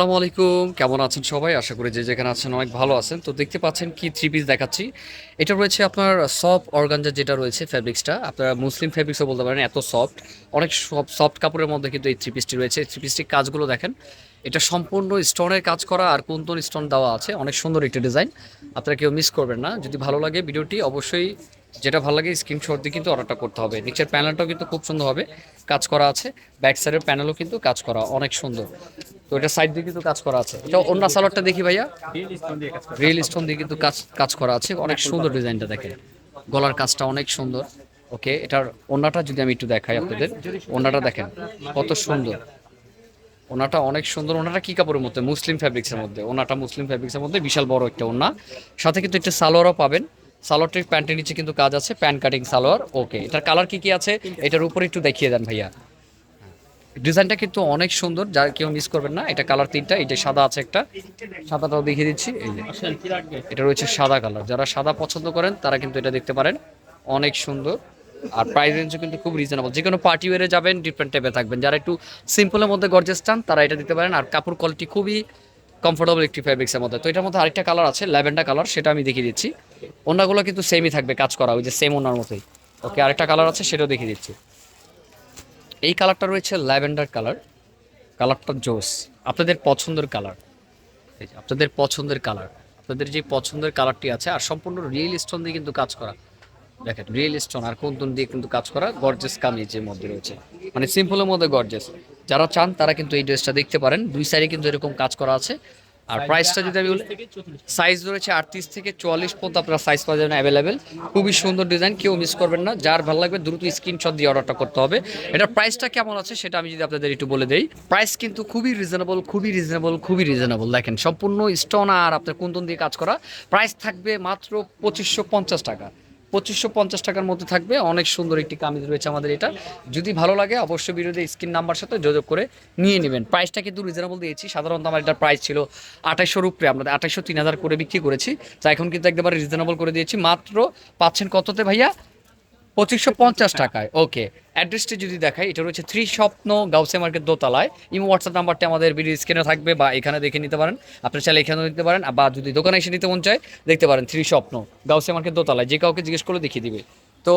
আসসালামু আলাইকুম। কেমন আছেন সবাই? আশা করি যে যেখানে আছেন অনেক ভালো আছেন। তো দেখতে পাচ্ছেন কি থ্রি পিস দেখাচ্ছি। এটা রয়েছে আপনার সফট অর্গানজা যেটা রয়েছে ফ্যাব্রিক্সটা আপনারা মুসলিম ফ্যাব্রিক্সও বলতে পারেন, এত সফট অনেক সফট কাপড়ের মধ্যে কিন্তু এই থ্রি পিসটি রয়েছে। থ্রি পিসটির কাজগুলো দেখেন। এটা সম্পূর্ণ স্টোনের কাজ করা আর কুন্তন স্টোন দেওয়া আছে। অনেক সুন্দর একটি ডিজাইন আপনারা কেউ মিস করবেন না। যদি ভালো লাগে ভিডিওটি অবশ্যই যেটা ভালো লাগে স্ক্রিনশট দিয়ে কিন্তু অর্ডারটা করতে হবে। নিচের প্যানেলটাও কিন্তু খুব সুন্দর সুন্দরভাবে কাজ করা আছে। ব্যাক সাইডের প্যানেলও কিন্তু কাজ করা অনেক সুন্দর। তো এটা সাইড দিয়ে কিন্তু কাজ করা আছে। এটা অন্য সালোয়ারটা দেখি ভাইয়া। রিয়েল স্টোন দিয়ে কিন্তু কাজ কাজ করা আছে। অনেক সুন্দর ডিজাইনটা দেখেন। গলার কাজটা অনেক সুন্দর। ওকে এটার ওনাটা যদি আমি একটু দেখাই আপনাদের। ওনাটা দেখেন, কত সুন্দর। ওনাটা অনেক সুন্দর। ওনাটা কি কাপড়ের মধ্যে? মুসলিম ফ্যাব্রিক্সের মধ্যে। ওনাটা মুসলিম ফ্যাব্রিক্সের মধ্যে বিশাল বড় একটা ওনা সাথে কিন্তু একটা সালোয়ারও পাবেন। সালোয়ারটির প্যান্টের নিচে কিন্তু কাজ আছে, প্যান্ট কাটিং সালোয়ার, ওকে। এটার কালার কি কি আছে? এটার উপরে একটু দেখিয়ে দেন ভাইয়া। ডিজাইনটা কিন্তু অনেক সুন্দর, যা কেউ মিস করবেন না। এটা কালার তিনটা এটা সাদা আছে একটা, সাদাটাও দেখিয়ে দিচ্ছি, এই যে। এটা রয়েছে সাদা কালার। যারা সাদা পছন্দ করেন, তারা কিন্তু এটা দেখতে পারেন। অনেক সুন্দর। আর প্রাইস রেঞ্জও কিন্তু খুব রিজনেবল যে কোনো পার্টি ওয়ারে যাবেন ডিফারেন্ট টাইপে থাকবেন। যারা একটু সিম্পলের মধ্যে গর্জেস চান, তারা এটা দিতে পারেন। আর কাপড় কোয়ালিটি খুবই কমফোর্টেবল একটি ফ্যাব্রিক্সের মধ্যে। তো এটার মধ্যে আরেকটা কালার আছে ল্যাভেন্ডার কালার সেটা আমি দেখিয়ে দিচ্ছি। ওনাগুলো কিন্তু সেমই থাকবে কাজ করা, ওই যে সেম ওনার মতোই। ওকে আরেকটা কালার আছে, সেটাও দেখিয়ে দিচ্ছি। এই কালারটা রয়েছে ল্যাভেন্ডার কালার কালারটা জোস। আপনাদের পছন্দের কালার আপনাদের পছন্দের কালার আপনাদের যে পছন্দের কালারটি আছে, আর সম্পূর্ণ রিয়েল স্টোন দিয়ে কিন্তু কাজ করা। দেখেন রিয়েল স্টোন আর কোন দিয়ে কিন্তু কাজ করা গর্জেস কামিজের মধ্যে রয়েছে। মানে সিম্পলের মধ্যে গর্জেস যারা চান, তারা কিন্তু এই ড্রেসটা দেখতে পারেন। দুই সাইডে কিন্তু এরকম কাজ করা আছে। আর প্রাইসটা যদি আমি বলি সাইজ রয়েছে আটত্রিশ থেকে চুয়াল্লিশ পর্যন্ত আপনার সাইজ পাওয়া যাবেন অ্যাভেলেবেল খুবই সুন্দর ডিজাইন কেউ মিস করবেন না। যার ভালো লাগবে দ্রুত স্ক্রিনশট দিয়ে অর্ডারটা করতে হবে। এটার প্রাইসটা কেমন আছে সেটা আমি যদি আপনাদের একটু বলে দেই। প্রাইস কিন্তু খুবই রিজনেবল খুবই রিজনেবল খুবই রিজনেবল দেখেন সম্পূর্ণ স্টোন আর আপনার কুন্দন দিয়ে কাজ করা। প্রাইস থাকবে মাত্র পঁচিশশো পঞ্চাশ টাকা। পঁচিশশো পঞ্চাশ টাকার মধ্যে থাকবে। অনেক সুন্দর একটি কামিজ রয়েছে আমাদের এটা। যদি ভালো লাগে, অবশ্যই বিরোধী স্ক্রিন নাম্বার সাথে যোগাযোগ করে নিয়ে নেবেন। প্রাইসটা কিন্তু রিজনেবল দিয়েছি। সাধারণত আমার এটার প্রাইস ছিল আঠাইশোর উপরে আমরা আঠাইশো তিন হাজার করে বিক্রি করেছি। তা এখন কিন্তু একবারে রিজনেবল করে দিয়েছি। মাত্র পাচ্ছেন কততে ভাইয়া? পঁচিশশো পঞ্চাশ টাকায়। ওকে অ্যাড্রেসটি যদি দেখাই, এটা রয়েছে থ্রি স্বপ্ন গাউসে মার্কেট দোতলায়। ইমো হোয়াটসঅ্যাপ নাম্বারটি আমাদের ভিডিও স্ক্রিনে থাকবে বা এখানে দেখে নিতে পারেন। আপনি চাইলে এখানেও নিতে পারেন, বা যদি দোকানে এসে নিতে মন চায়, দেখতে পারেন থ্রি স্বপ্ন গাউসে মার্কেট দোতলায়। যে কাউকে জিজ্ঞেস করলে দেখিয়ে দিবে। তো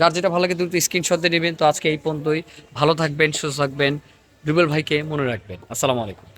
যার যেটা ভালো লাগে দ্রুত স্ক্রিনশট দিয়ে নেবেন। তো আজকে এই পর্যন্তই। ভালো থাকবেন, সুস্থ থাকবেন। রুবেল ভাইকে মনে রাখবেন। আসসালামু আলাইকুম।